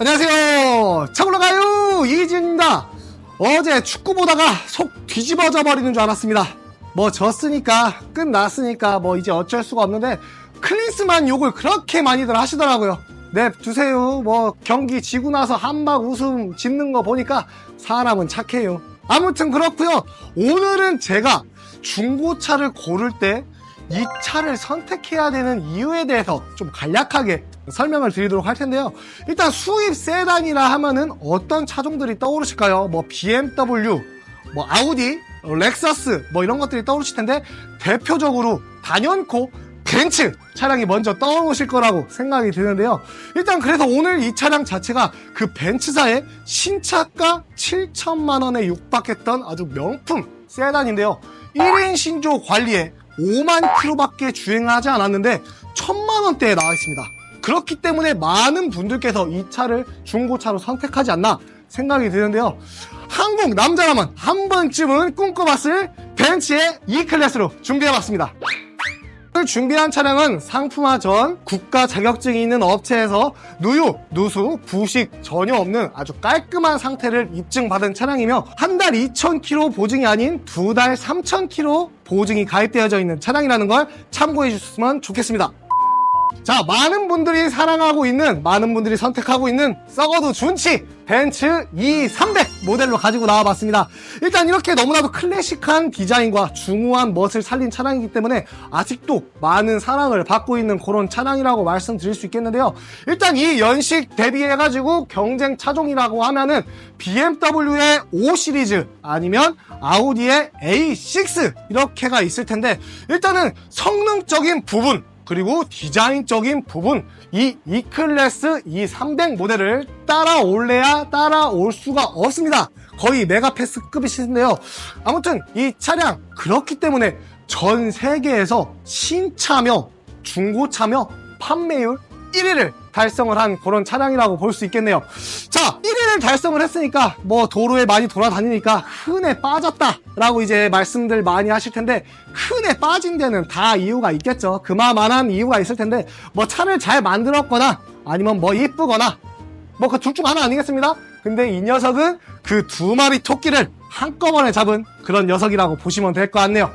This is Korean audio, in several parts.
안녕하세요. 차고로 가요. 이진입니다. 어제 축구 보다가 속 뒤집어져 버리는 줄 알았습니다. 뭐 졌으니까 끝났으니까 뭐 이제 어쩔 수가 없는데 클린스만 욕을 그렇게 많이들 하시더라고요. 네, 두세요. 뭐 경기 지고 나서 한박 웃음 짓는 거 보니까 사람은 착해요. 아무튼 그렇고요. 오늘은 제가 중고차를 고를 때 이 차를 선택해야 되는 이유에 대해서 좀 간략하게 설명을 드리도록 할 텐데요. 일단 수입 세단이라 하면은 어떤 차종들이 떠오르실까요? 뭐 BMW, 뭐 아우디, 어, 렉서스 뭐 이런 것들이 떠오르실 텐데 대표적으로 단연코 벤츠 차량이 먼저 떠오르실 거라고 생각이 드는데요. 일단 그래서 오늘 이 차량 자체가 그 벤츠사의 신차가 7천만 원에 육박했던 아주 명품 세단인데요. 1인 신조 관리에 5만 킬로밖에 주행하지 않았는데 1천만 원대에 나와 있습니다. 그렇기 때문에 많은 분들께서 이 차를 중고차로 선택하지 않나 생각이 드는데요. 한국 남자라면 한 번쯤은 꿈꿔봤을 벤츠의 E클래스로 준비해봤습니다. 오늘 준비한 차량은 상품화 전 국가 자격증이 있는 업체에서 누유, 누수, 부식 전혀 없는 아주 깔끔한 상태를 입증받은 차량이며 한 달 2,000km 보증이 아닌 두 달 3,000km 보증이 가입되어져 있는 차량이라는 걸 참고해 주셨으면 좋겠습니다. 자, 많은 분들이 사랑하고 있는, 많은 분들이 선택하고 있는 썩어도 준치 벤츠 E300 모델로 가지고 나와봤습니다. 일단 이렇게 너무나도 클래식한 디자인과 중후한 멋을 살린 차량이기 때문에 아직도 많은 사랑을 받고 있는 그런 차량이라고 말씀드릴 수 있겠는데요. 일단 이 연식 대비해가지고 경쟁 차종이라고 하면은 BMW의 5 시리즈 아니면 아우디의 A6 이렇게가 있을 텐데 일단은 성능적인 부분 그리고 디자인적인 부분 이 E클래스 E300 모델을 따라올래야 따라올 수가 없습니다. 거의 메가패스급이신데요. 아무튼 이 차량 그렇기 때문에 전 세계에서 신차며 중고차며 판매율 1위를 달성을 한 그런 차량이라고 볼 수 있겠네요. 자, 1위를 달성을 했으니까 뭐 도로에 많이 돌아다니니까 흔해 빠졌다 라고 이제 말씀들 많이 하실 텐데 흔해 빠진 데는 다 이유가 있겠죠. 그만한 이유가 있을 텐데 뭐 차를 잘 만들었거나 아니면 뭐 이쁘거나 뭐 그 둘 중 하나 아니겠습니다. 근데 이 녀석은 그 두 마리 토끼를 한꺼번에 잡은 그런 녀석이라고 보시면 될 것 같네요.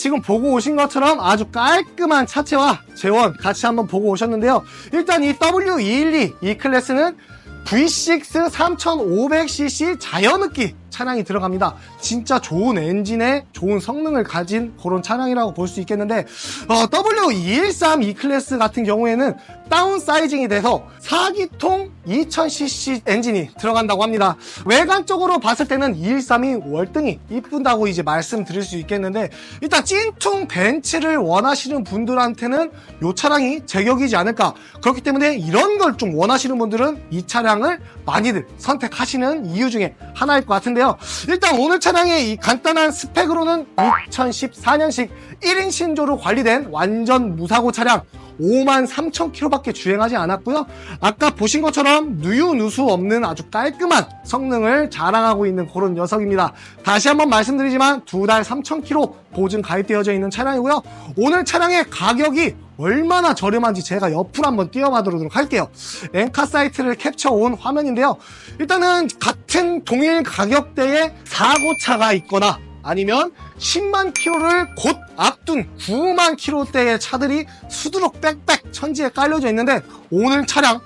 지금 보고 오신 것처럼 아주 깔끔한 차체와 재원 같이 한번 보고 오셨는데요. 일단 이 W212 이 클래스는 V6 3500cc 자연흡기 차량이 들어갑니다. 진짜 좋은 엔진에 좋은 성능을 가진 그런 차량이라고 볼 수 있겠는데 어, W213 E 클래스 같은 경우에는 다운 사이징이 돼서 4기통 2000cc 엔진이 들어간다고 합니다. 외관적으로 봤을 때는 213이 월등히 이쁜다고 이제 말씀드릴 수 있겠는데 일단 찐퉁 벤츠를 원하시는 분들한테는 이 차량이 제격이지 않을까 그렇기 때문에 이런 걸 좀 원하시는 분들은 이 차량을 많이들 선택하시는 이유 중에 하나일 것 같은데요. 일단 오늘 차량의 이 간단한 스펙으로는 2014년식 1인 신조로 관리된 완전 무사고 차량 5만 3천 킬로밖에 주행하지 않았고요. 아까 보신 것처럼 누유 누수 없는 아주 깔끔한 성능을 자랑하고 있는 그런 녀석입니다. 다시 한번 말씀드리지만 두 달 3천 킬로 보증 가입되어져 있는 차량이고요. 오늘 차량의 가격이 얼마나 저렴한지 제가 옆으로 한번 띄워봐도록 할게요. 엔카 사이트를 캡처 온 화면인데요. 일단은 같은 동일 가격대의 사고차가 있거나 아니면 10만 킬로를 곧 앞둔 9만 킬로대의 차들이 수두룩 빽빽 천지에 깔려져 있는데 오늘 차량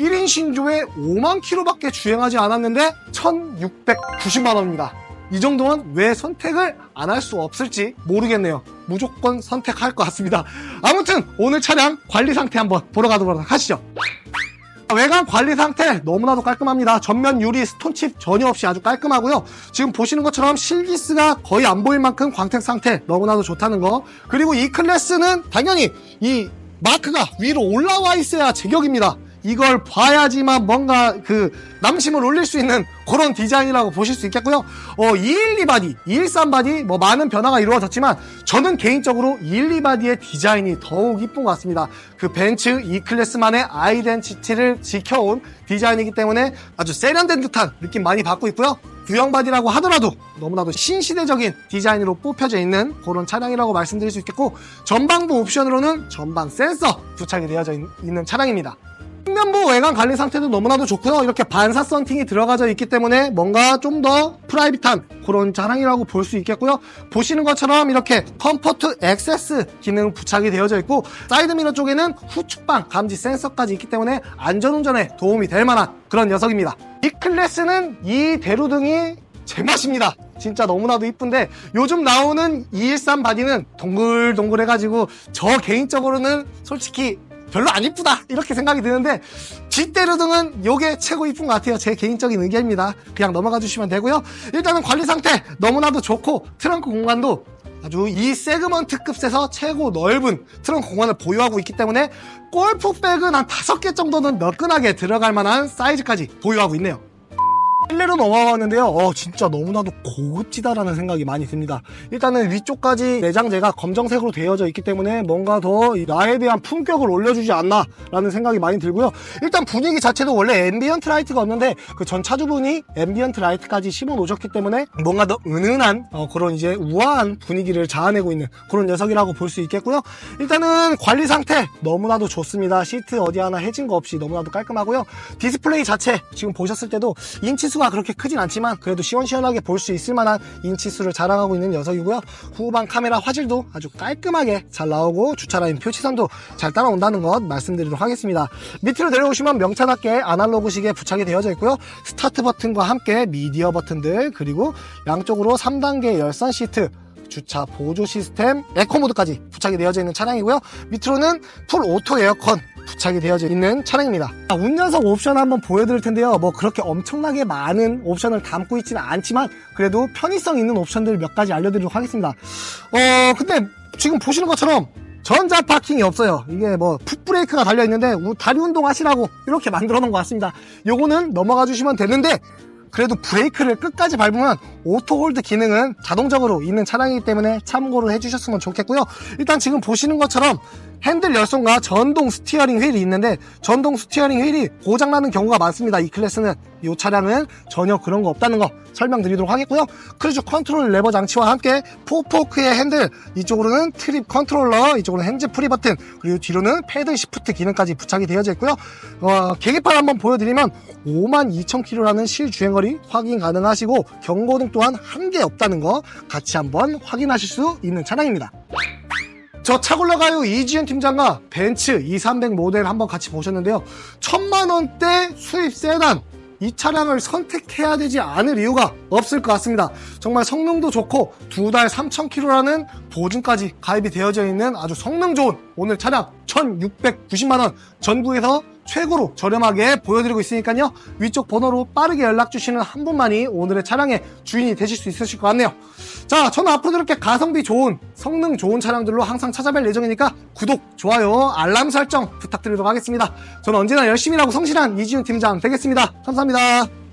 1인 신조에 5만 킬로밖에 주행하지 않았는데 1690만 원입니다. 이 정도면 왜 선택을 안 할 수 없을지 모르겠네요. 무조건 선택할 것 같습니다. 아무튼 오늘 차량 관리 상태 한번 보러 가도록 하시죠. 외관 관리 상태 너무나도 깔끔합니다. 전면 유리 스톤칩 전혀 없이 아주 깔끔하고요. 지금 보시는 것처럼 실기스가 거의 안 보일 만큼 광택 상태 너무나도 좋다는 거. 그리고 이 클래스는 당연히 이 마크가 위로 올라와 있어야 제격입니다. 이걸 봐야지만 뭔가 그 남심을 올릴 수 있는 그런 디자인이라고 보실 수 있겠고요. 어, 212 바디, 213 바디 뭐 많은 변화가 이루어졌지만 저는 개인적으로 212 바디의 디자인이 더욱 이쁜 것 같습니다. 그 벤츠 E 클래스만의 아이덴티티를 지켜온 디자인이기 때문에 아주 세련된 듯한 느낌 많이 받고 있고요. 구형 바디라고 하더라도 너무나도 신시대적인 디자인으로 뽑혀져 있는 그런 차량이라고 말씀드릴 수 있겠고 전방부 옵션으로는 전방 센서 부착이 되어져 있- 있는 차량입니다. 측면부 외관 관리 상태도 너무나도 좋고요. 이렇게 반사 썬팅이 들어가져 있기 때문에 뭔가 좀 더 프라이빗한 그런 차량이라고 볼 수 있겠고요. 보시는 것처럼 이렇게 컴포트 액세스 기능 부착이 되어져 있고 사이드미러 쪽에는 후측방 감지 센서까지 있기 때문에 안전운전에 도움이 될 만한 그런 녀석입니다. 이 클래스는 이 대로등이 제맛입니다. 진짜 너무나도 이쁜데 요즘 나오는 213 바디는 동글동글해가지고 저 개인적으로는 솔직히 별로 안 이쁘다. 이렇게 생각이 드는데 뒷대로등은 요게 최고 이쁜 것 같아요. 제 개인적인 의견입니다. 그냥 넘어가 주시면 되고요. 일단은 관리 상태 너무나도 좋고 트렁크 공간도 아주 이 세그먼트급에서 최고 넓은 트렁크 공간을 보유하고 있기 때문에 골프백은 한 다섯 개 정도는 너끈하게 들어갈 만한 사이즈까지 보유하고 있네요 실내로 넘어왔는데요. 어, 진짜 너무나도 고급지다라는 생각이 많이 듭니다. 일단은 위쪽까지 내장재가 검정색으로 되어져 있기 때문에 뭔가 더 나에 대한 품격을 올려주지 않나 라는 생각이 많이 들고요. 일단 분위기 자체도 원래 앰비언트 라이트가 없는데 그 전 차주분이 앰비언트 라이트까지 심어 놓으셨기 때문에 뭔가 더 은은한 어, 그런 이제 우아한 분위기를 자아내고 있는 그런 녀석이라고 볼 수 있겠고요. 일단은 관리 상태 너무나도 좋습니다. 시트 어디 하나 해진 거 없이 너무나도 깔끔하고요. 디스플레이 자체 지금 보셨을 때도 인치수 가 그렇게 크진 않지만 그래도 시원시원하게 볼 수 있을 만한 인치수를 자랑하고 있는 녀석이고요. 후방 카메라 화질도 아주 깔끔하게 잘 나오고 주차라인 표시선도 잘 따라온다는 것 말씀드리도록 하겠습니다. 밑으로 내려오시면 명찬답게 아날로그식에 부착이 되어져 있고요. 스타트 버튼과 함께 미디어 버튼들 그리고 양쪽으로 3단계 열선 시트 주차 보조 시스템 에코 모드까지 부착이 되어져 있는 차량이고요. 밑으로는 풀 오토 에어컨 부착이 되어져 있는 차량입니다. 자, 운전석 옵션 한번 보여드릴 텐데요. 뭐 그렇게 엄청나게 많은 옵션을 담고 있지는 않지만 그래도 편의성 있는 옵션들 몇 가지 알려드리도록 하겠습니다. 어 근데 지금 보시는 것처럼 전자 파킹이 없어요. 이게 뭐 풋브레이크가 달려 있는데 우- 다리 운동 하시라고 이렇게 만들어 놓은 것 같습니다. 요거는 넘어가 주시면 되는데 그래도 브레이크를 끝까지 밟으면 오토 홀드 기능은 자동적으로 있는 차량이기 때문에 참고를 해주셨으면 좋겠고요. 일단 지금 보시는 것처럼 핸들 열선과 전동 스티어링 휠이 있는데 전동 스티어링 휠이 고장나는 경우가 많습니다. 이 클래스는 이 차량은 전혀 그런 거 없다는 거 설명드리도록 하겠고요. 크루즈 컨트롤 레버 장치와 함께 포포크의 핸들 이쪽으로는 트립 컨트롤러 이쪽으로는 핸즈 프리 버튼 그리고 뒤로는 패드 시프트 기능까지 부착이 되어져 있고요. 어, 계기판 한번 보여드리면 52,000km라는 실주행거리 확인 가능하시고 경고등 또한 한 개 없다는 거 같이 한번 확인하실 수 있는 차량입니다. 저 차굴러가요 이지현 팀장과 벤츠 2300 모델 한번 같이 보셨는데요. 천만 원대 수입 세단 이 차량을 선택해야 되지 않을 이유가 없을 것 같습니다. 정말 성능도 좋고 두 달 3,000km라는 보증까지 가입이 되어져 있는 아주 성능 좋은 오늘 차량 1,690만 원 전국에서 최고로 저렴하게 보여드리고 있으니까요. 위쪽 번호로 빠르게 연락 주시는 한 분만이 오늘의 차량의 주인이 되실 수 있으실 것 같네요. 자, 저는 앞으로도 이렇게 가성비 좋은, 성능 좋은 차량들로 항상 찾아뵐 예정이니까 구독, 좋아요, 알람 설정 부탁드리도록 하겠습니다. 저는 언제나 열심히 일하고 성실한 이지훈 팀장 되겠습니다. 감사합니다.